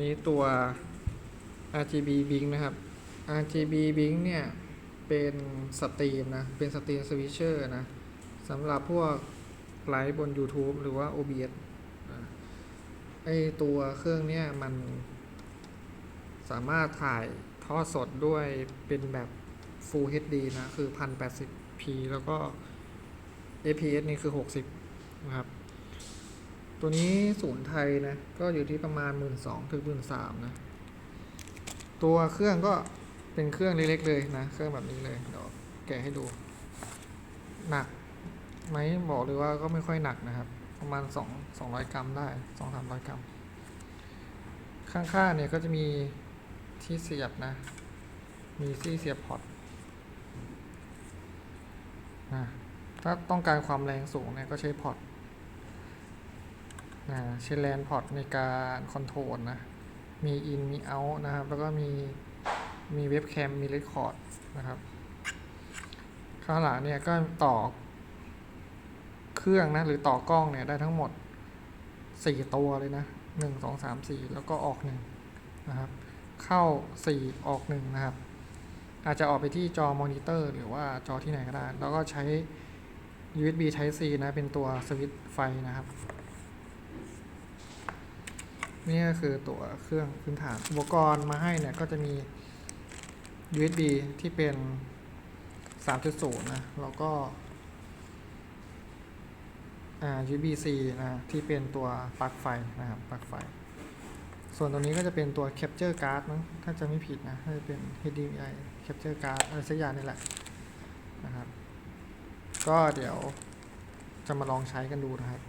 นี้ตัว RGB Blink นะครับ RGB Blink เนี่ยเป็นสตรีมนะ เป็นสตรีมสวิชเชอร์นะสำหรับพวกไลฟ์บน YouTube หรือว่า OBS ไอตัวเครื่องเนี่ยมันสามารถถ่ายทอดสดด้วยเป็นแบบ Full HD นะ คือ 1080p แล้วก็ FPS นี่คือ 60 นะครับ ตัวนี้ศูนย์ไทยนะ ก็อยู่ที่ประมาณ 1 2ื่นถึงหมื่นสามนะ ตัวเครื่องก็เป็นเครื่องเล็กๆเลยนะ เครื่องแบบนี้เลยเดี๋ยวแกะให้ดู หนักไหมบอกเลยว่าก็ไม่ค่อยหนักนะครับ ประมาณ 2 200 กรัมได้ 2 300 กรัม ข้างๆเนี่ยก็จะมีที่เสียบนะ มีที่เสียบพอร์ตนะถ้าต้องการความแรงสูงเนี่ยก็ใช้พอร์ต ใช้แลนพอร์ตในการคอนโทรลนะ มีอินมีเอาท์นะครับ แล้วก็มีมีเว็บแคม มีเรคคอร์ดนะครับ ข้างหลังเนี่ยก็ต่อเครื่องนะ หรือต่อกล้องเนี่ยได้ทั้งหมด 4 ตัวเลยนะ1 2 3 4 แล้วก็ออก1นะครับ เข้า 4 ออก1นะครับ อาจจะออกไปที่จอมอนิเตอร์ หรือว่าจอที่ไหนก็ได้ แล้วก็ใช้ USB Type C นะ เป็นตัวสวิตช์ไฟนะครับ นี่ก็คือตัวเครื่องพื้นฐานอุปกรณ์มาให้เนี่ยก็จะมี USB ที่เป็น 3.0 นะ แล้วก็อ่า USB C นะ ที่เป็นตัวปลั๊กไฟนะครับปลั๊กไฟ ส่วนตัวนี้ก็จะเป็นตัว Capture Card มั้งถ้าจะไม่ผิดนะถ้าจะเป็น HDMI Capture Card อะไรสักอย่างนี่แหละนะครับ ก็เดี๋ยวจะมาลองใช้กันดูนะครับ